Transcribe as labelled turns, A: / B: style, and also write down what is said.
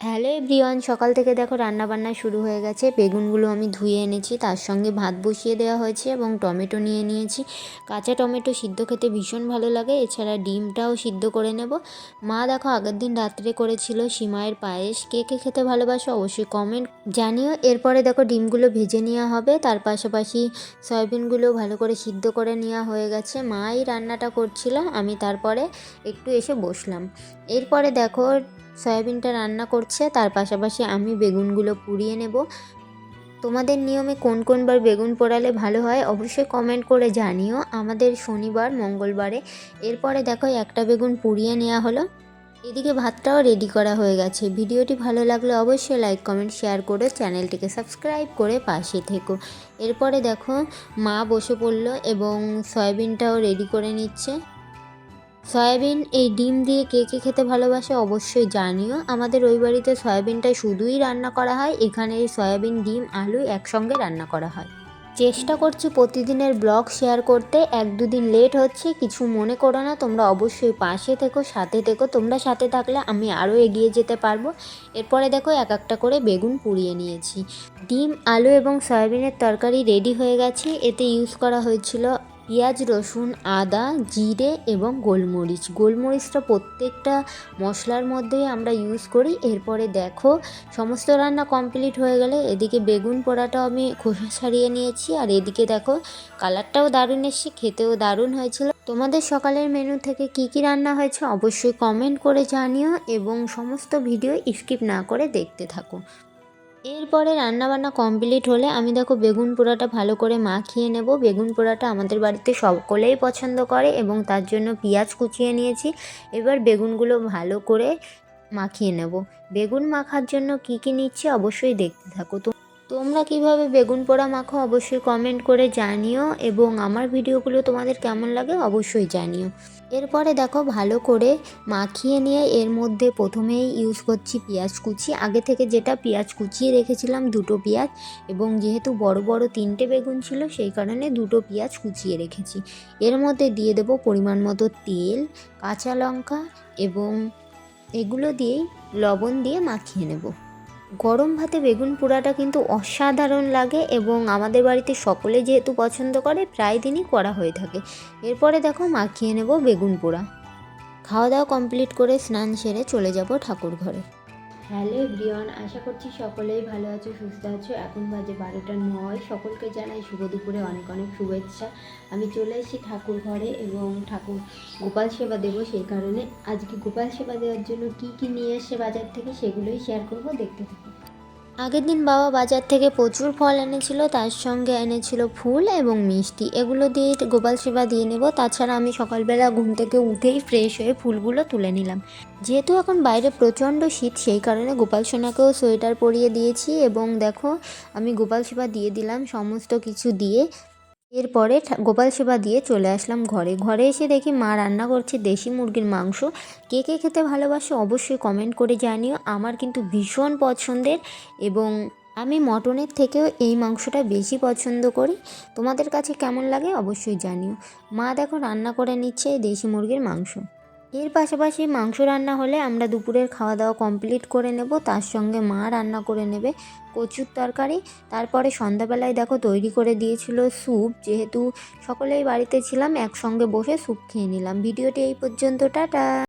A: Hello everyone সকাল থেকে দেখো রান্না বান্না শুরু হয়ে গেছে। বেগুনগুলো আমি ধুয়ে এনেছি, তার সঙ্গে ভাত বসিয়ে দেওয়া হয়েছে এবং টমেটো নিয়ে নিয়েছি। কাঁচা টমেটো সিদ্ধ খেতে ভীষণ ভালো লাগে, এছাড়া ডিমটাও সিদ্ধ করে নেব। মা দেখো আগের দিন রাত্রে করেছিল সিমাইয়ের পায়েস। কে কে খেতে ভালোবাসো অবশ্যই কমেন্ট জানিও। এরপরে দেখো ডিমগুলো ভেজে নেওয়া হবে, তার পাশাপাশি সয়াবিনগুলো ভালো করে সিদ্ধ করে নেওয়া হয়ে গেছে। মাই রান্নাটা করছিল, আমি তারপরে একটু এসে বসলাম। এরপরে দেখো সয়াবিনটা রান্না করছে তার পাশাপাশি আমি বেগুনগুলো পুড়িয়ে নেব। তোমাদের নিয়মে কোন কোন বার বেগুন পোড়ালে ভালো হয় অবশ্যই কমেন্ট করে জানিও। আমাদের শনিবার, মঙ্গলবারে। এরপরে দেখো একটা বেগুন পুড়িয়ে নেওয়া হলো। এদিকে ভাতটাও রেডি করা হয়ে গেছে। ভিডিওটি ভালো লাগলে অবশ্যই লাইক কমেন্ট শেয়ার করে চ্যানেলটিকে সাবস্ক্রাইব করে পাশে থেকো। এরপরে দেখো মা বসে পড়ল এবং সয়াবিনটাও রেডি করে নিচ্ছে। সয়াবিন এই ডিম দিয়ে কে কে খেতে ভালোবাসে অবশ্যই জানিও। আমাদের ওই বাড়িতে সয়াবিনটা শুধুই রান্না করা হয়, এখানে এই সয়াবিন, ডিম, আলু একসঙ্গে রান্না করা হয়। চেষ্টা করছি প্রতিদিনের ব্লগ শেয়ার করতে, এক দুদিন লেট হচ্ছে, কিছু মনে করো না, তোমরা অবশ্যই পাশে থেকো, সাথে থেকো, তোমরা সাথে থাকলে আমি আরও এগিয়ে যেতে পারব। এরপরে দেখো এক একটা করে বেগুন পুড়িয়ে নিয়েছি। ডিম, আলু এবং সয়াবিনের তরকারি রেডি হয়ে গেছে, এতে ইউজ করা হয়েছিল পেঁয়াজ, রসুন, আদা, জিরে এবং গোলমরিচ। গোলমরিচটা প্রত্যেকটা মশলার মধ্যেই আমরা ইউজ করি। এরপরে দেখো, সমস্ত রান্না কমপ্লিট হয়ে গেলে এদিকে বেগুন পোড়াটাও আমি খোসা ছাড়িয়ে নিয়েছি। আর এদিকে দেখো কালারটাও দারুণ এসছে, খেতেও দারুণ হয়েছিল। তোমাদের সকালের মেনু থেকে কি কি রান্না হয়েছে অবশ্যই কমেন্ট করে জানিও এবং সমস্ত ভিডিও স্কিপ না করে দেখতে থাকো। এরপরে রান্নাবান্না কমপ্লিট হলে আমি দেখো বেগুন পোড়াটা ভালো করে মাখিয়ে নেব। বেগুন পোড়াটা আমাদের বাড়িতে সকলেই পছন্দ করে এবং তার জন্য পেঁয়াজ কুচিয়ে নিয়েছি। এবার বেগুনগুলো ভালো করে মাখিয়ে নেব। বেগুন মাখার জন্য কি কি নিচ্ছে অবশ্যই দেখতে থাকো। তো তোমরা কীভাবে বেগুন পোড়া মাখো অবশ্যই কমেন্ট করে জানিও এবং আমার ভিডিওগুলো তোমাদের কেমন লাগে অবশ্যই জানিও। এরপরে দেখো ভালো করে মাখিয়ে নিয়ে এর মধ্যে প্রথমেই ইউজ করছি পেঁয়াজ কুচি। আগে থেকে যেটা পেঁয়াজ কুচিয়ে রেখেছিলাম দুটো পেঁয়াজ এবং যেহেতু বড় বড় তিনটে বেগুন ছিল সেই কারণে দুটো পেঁয়াজ কুচিয়ে রেখেছি। এর মধ্যে দিয়ে দেবো পরিমাণ মতো তেল, কাঁচা লঙ্কা এবং এগুলো দিয়েই লবণ দিয়ে মাখিয়ে নেব। গরম ভাতে বেগুন পোড়াটা কিন্তু অসাধারণ লাগে এবং আমাদের বাড়িতে সকলে যেহেতু পছন্দ করে, প্রায় দিনই করা হয়ে থাকে। এরপরে দেখো মাখিয়ে নেব বেগুন পোড়া। খাওয়া দাওয়া কমপ্লিট করে স্নান সেরে চলে যাব ঠাকুর ঘরে। হ্যালো এভরিওয়ান, আশা করছি সকলেই ভালো আছো, সুস্থ আছো। এখন বাজে বারোটা নয়। সকলকে জানাই শুভ দুপুরে অনেক অনেক শুভেচ্ছা। আমি চলে এসেছি ঠাকুর ঘরে এবং ঠাকুর গোপাল সেবা দেবো সেই কারণে। আজকে গোপাল সেবা দেওয়ার জন্য কি কি নিয়ে এসে বাজার থেকে সেগুলোই শেয়ার করব। দেখতে থাকো আগের দিন বাবা বাজার থেকে প্রচুর ফল এনেছিল, তার সঙ্গে এনেছিল ফুল এবং মিষ্টি। এগুলো দিয়ে গোপাল সেবা দিয়ে নেব। তাছাড়া আমি সকালবেলা ঘুম থেকে উঠেই ফ্রেশ হয়ে ফুলগুলো তুলে নিলাম। যেহেতু এখন বাইরে প্রচণ্ড শীত, সেই কারণে গোপাল সোনাকেও সোয়েটার পরিয়ে দিয়েছি এবং দেখো, আমি গোপাল সেবা দিয়ে দিলাম, সমস্ত কিছু দিয়ে। এরপরে গোপাল সেবা দিয়ে চলে আসলাম ঘরে। ঘরে এসে দেখি মা রান্না করছে দেশি মুরগির মাংস। কে কে খেতে ভালোবাসে অবশ্যই কমেন্ট করে জানিও। আমার কিন্তু ভীষণ পছন্দের এবং আমি মটনের থেকেও এই মাংসটা বেশি পছন্দ করি। তোমাদের কাছে কেমন লাগে অবশ্যই জানিও। মা দেখো রান্না করে নিচ্ছে দেশি মুরগির মাংস। এর পাশাপাশি মাংস রান্না হলে আমরা দুপুরের খাওয়া দাওয়া কমপ্লিট করে নেব। তার সঙ্গে মা রান্না করে নেবে কচুর তরকারি। তারপরে সন্ধ্যাবেলায় দেখো তৈরি করে দিয়েছিল স্যুপ। যেহেতু সকলেই বাড়িতে ছিলাম, একসঙ্গে বসে স্যুপ খেয়ে নিলাম। ভিডিওটি এই পর্যন্ত, টাটা!